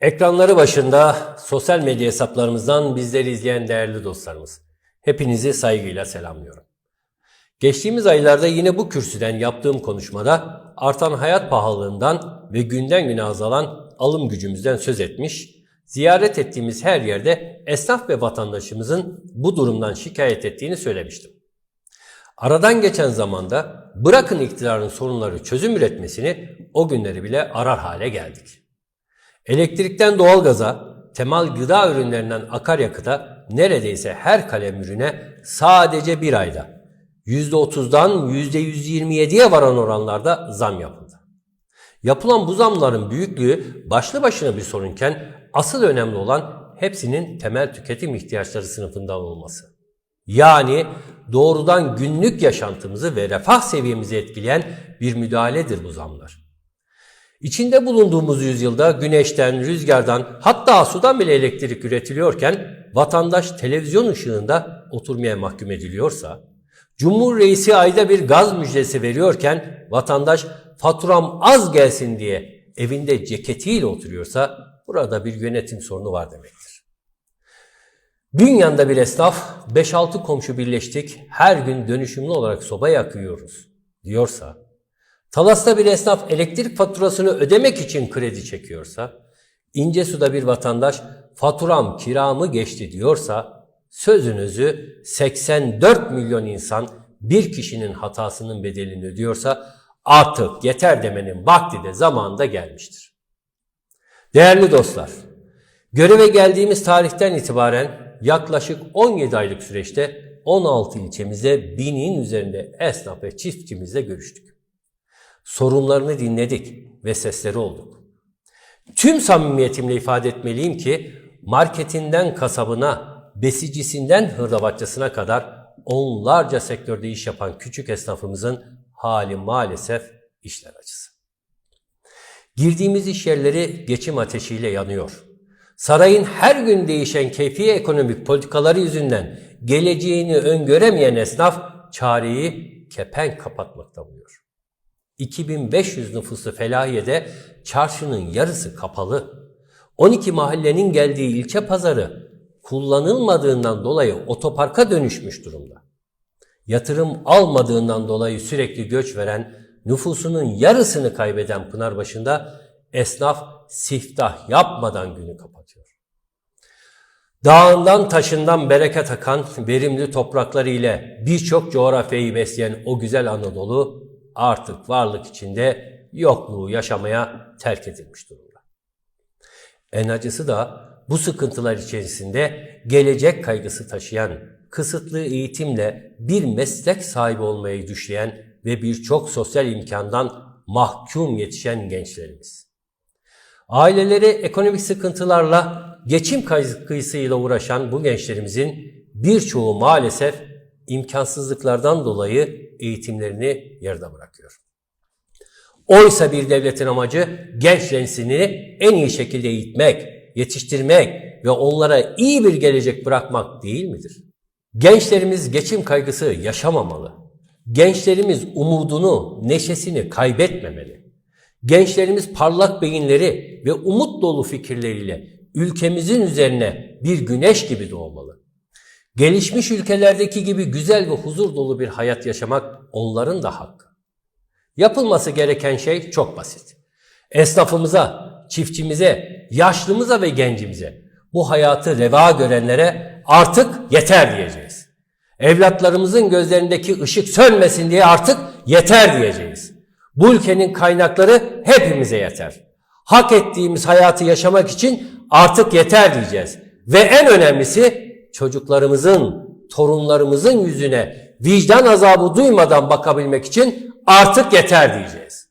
Ekranları başında sosyal medya hesaplarımızdan bizleri izleyen değerli dostlarımız. Hepinizi saygıyla selamlıyorum. Geçtiğimiz aylarda yine bu kürsüden yaptığım konuşmada artan hayat pahalılığından ve günden güne azalan alım gücümüzden söz etmiş, ziyaret ettiğimiz her yerde esnaf ve vatandaşımızın bu durumdan şikayet ettiğini söylemiştim. Aradan geçen zamanda bırakın iktidarın sorunları çözüm üretmesini o günleri bile arar hale geldik. Elektrikten doğalgaza, temel gıda ürünlerinden akaryakıta neredeyse her kalem ürüne sadece bir ayda %30'dan %127'ye varan oranlarda zam yapıldı. Yapılan bu zamların büyüklüğü başlı başına bir sorunken asıl önemli olan hepsinin temel tüketim ihtiyaçları sınıfından olması. Yani doğrudan günlük yaşantımızı ve refah seviyemizi etkileyen bir müdahaledir bu zamlar. İçinde bulunduğumuz yüzyılda güneşten, rüzgardan hatta sudan bile elektrik üretiliyorken vatandaş televizyon ışığında oturmaya mahkum ediliyorsa, Cumhur Reisi ayda bir gaz müjdesi veriyorken vatandaş faturam az gelsin diye evinde ceketiyle oturuyorsa burada bir yönetim sorunu var demektir. Dünyan'da bir esnaf 5-6 komşu birleştik her gün dönüşümlü olarak soba yakıyoruz diyorsa, Talas'ta bir esnaf elektrik faturasını ödemek için kredi çekiyorsa, İncesu'da bir vatandaş faturam kiramı geçti diyorsa, sözünüzü 84 milyon insan bir kişinin hatasının bedelini ödüyorsa artık yeter demenin vakti de zamanında gelmiştir. Değerli dostlar, göreve geldiğimiz tarihten itibaren yaklaşık 17 aylık süreçte 16 ilçemizde binin üzerinde esnaf ve çiftçimizle görüştük. Sorunlarını dinledik ve sesleri olduk. Tüm samimiyetimle ifade etmeliyim ki marketinden kasabına, besicisinden hırdavatçısına kadar onlarca sektörde iş yapan küçük esnafımızın hali maalesef işler acısı. Girdiğimiz iş yerleri geçim ateşiyle yanıyor. Sarayın her gün değişen keyfi ekonomik politikaları yüzünden geleceğini öngöremeyen esnaf çareyi kepenk kapatmakta buluyor. 2500 nüfuslu Felahiye'de çarşının yarısı kapalı. 12 mahallenin geldiği ilçe pazarı kullanılmadığından dolayı otoparka dönüşmüş durumda. Yatırım almadığından dolayı sürekli göç veren, nüfusunun yarısını kaybeden Pınarbaşı'nda esnaf siftah yapmadan günü kapatıyor. Dağından taşından bereket akan verimli toprakları ile birçok coğrafyayı besleyen o güzel Anadolu artık varlık içinde yokluğu yaşamaya terk edilmiş durumda. En acısı da bu sıkıntılar içerisinde gelecek kaygısı taşıyan, kısıtlı eğitimle bir meslek sahibi olmayı düşleyen ve birçok sosyal imkandan mahkum yetişen gençlerimiz. Aileleri ekonomik sıkıntılarla geçim kıyısıyla uğraşan bu gençlerimizin birçoğu maalesef imkansızlıklardan dolayı eğitimlerini yarıda bırakıyor. Oysa bir devletin amacı genç neslini en iyi şekilde eğitmek, yetiştirmek ve onlara iyi bir gelecek bırakmak değil midir? Gençlerimiz geçim kaygısı yaşamamalı. Gençlerimiz umudunu, neşesini kaybetmemeli. Gençlerimiz parlak beyinleri ve umut dolu fikirleriyle ülkemizin üzerine bir güneş gibi doğmalı. Gelişmiş ülkelerdeki gibi güzel ve huzur dolu bir hayat yaşamak onların da hakkı. Yapılması gereken şey çok basit. Esnafımıza, çiftçimize, yaşlımıza ve gencimize bu hayatı reva görenlere artık yeter diyeceğiz. Evlatlarımızın gözlerindeki ışık sönmesin diye artık yeter diyeceğiz. Bu ülkenin kaynakları hepimize yeter. Hak ettiğimiz hayatı yaşamak için artık yeter diyeceğiz. Ve en önemlisi çocuklarımızın, torunlarımızın yüzüne vicdan azabı duymadan bakabilmek için artık yeter diyeceğiz.